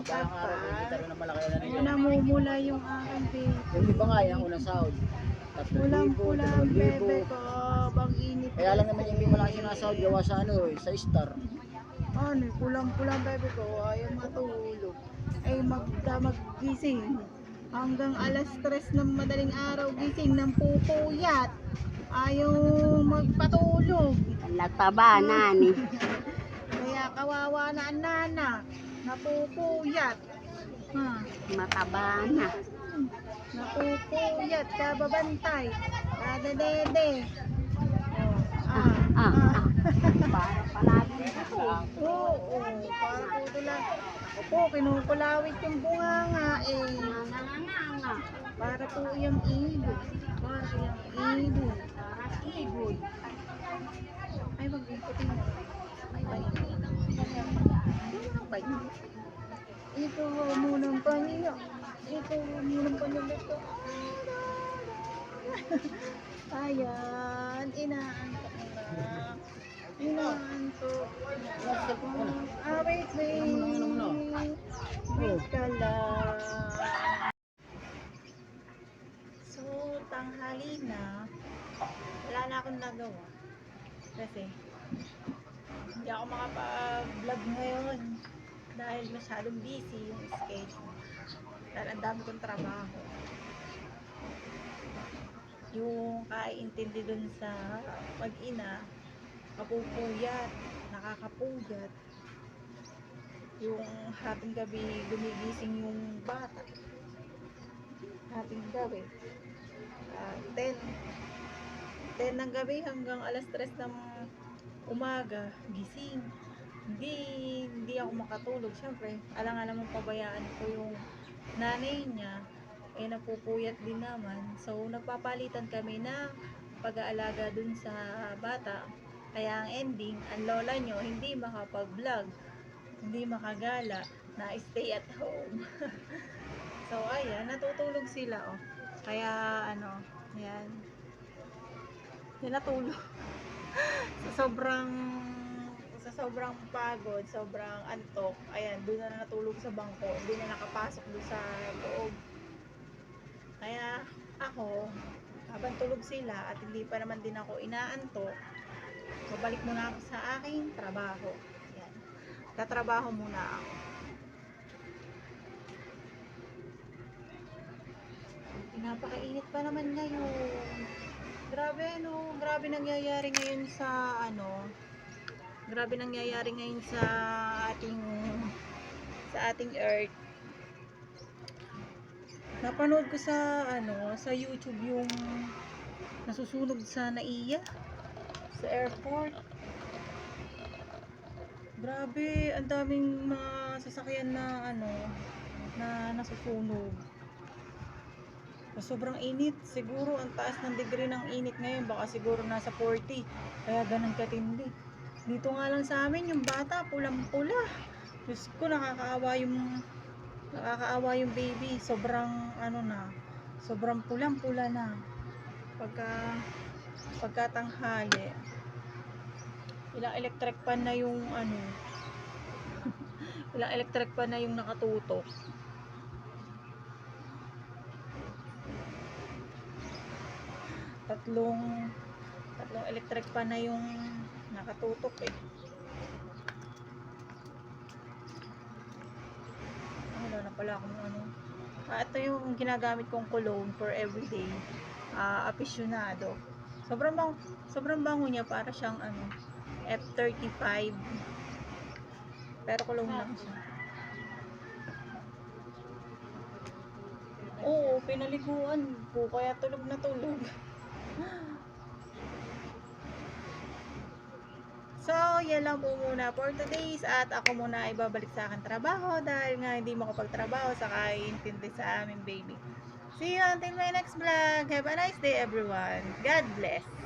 sasama. Parang araw ko, hindi talaga na malaki na Ayun, nila. namumula yung aking baby. Yung iba nga, yung unang sahod. Tatlong Pulang libo, pula ang dalawang libo. bebe ko. Bang init. Kaya lang naman yung malaki sinasahod gawa sa ano eh, sa star. Ano, kulang pulang bebe ko. Ayaw matulog. Ay magda maggising. Hanggang alas 3 ng madaling araw gising ng pupuyat. Ayaw magpatulog. Lataba, nani. Kaya kawawa na ang nana. Napupuyat. Ha? Mataba na. Napupuyat, kababantay, kada dede. Oh, Ah, ah, ah. Para palagi ito. Oo, oo, para po ito lang. Opo, kinukulawit yung bunganga eh. Nanganganga. Para po yung ibon. Para yung ibon. Para ibon. Ay, mag-ikutin mo. Ay, ay. Ay, Ito munang paniya. Ito munang paniya ito. Ayan, inaantok na. Inaantok. Ah, wait, wait. Wait ka lang. So, tanghali na. Wala na akong nagawa. Kasi, hindi ako makapag-vlog ngayon. Dahil masyadong busy yung schedule. Dahil ang dami kong trabaho. Yung kaiintindi dun sa mag-ina, kapupuyat, nakakapuyat. Yung hating gabi gumigising yung bata. Hating gabi. Ah, 10. 10 ng gabi hanggang alas 3 ng umaga, gising. Hindi, hindi ako makatulog. Siyempre, alang alam mong pabayaan ko yung nanay niya, eh napupuyat din naman. So, nagpapalitan kami na pag-aalaga dun sa bata. Kaya ang ending, ang lola nyo hindi makapag-vlog, hindi makagala, na stay at home. so, ayan, natutulog sila, oh. Kaya, ano, ayan. Yan natulog. sa sobrang sa sobrang pagod, sobrang antok, ayan, doon na natulog sa bangko, hindi na nakapasok doon sa loob. Kaya ako, habang tulog sila at hindi pa naman din ako inaantok, babalik muna ako sa aking trabaho. Ayan. Tatrabaho muna ako. Pinapakainit pa naman ngayon. Grabe no, grabe nangyayari ngayon sa ano, grabe nangyayari ngayon sa ating sa ating earth. Napanood ko sa ano, sa YouTube yung nasusunog sa Naiya sa airport. Grabe, ang daming mga sasakyan na ano na nasusunog. Sobrang init. Siguro ang taas ng degree ng init ngayon. Baka siguro nasa 40. Kaya ganun katindi. Dito nga lang sa amin, yung bata, pulang-pula. Diyos ko, nakakaawa yung nakakaawa yung baby. Sobrang ano na, sobrang pulang-pula na. Pagka pagkatanghali. Ilang electric pan na yung ano. ilang electric pan na yung nakatutok. tatlong tatlong electric pa na yung nakatutok eh. Ah, wala na pala akong ano. Ah, ito yung ginagamit kong cologne for everyday. Ah aficionado. Sobrang bang sobrang bango niya para siyang ano F35 pero cologne lang siya. Oo, pinaliguan ko kaya tulog na tulog So, yan lang po muna for today's at ako muna ay babalik sa akin trabaho dahil nga hindi makapagtrabaho sa kaiintindi sa aming baby. See you until my next vlog. Have a nice day everyone. God bless.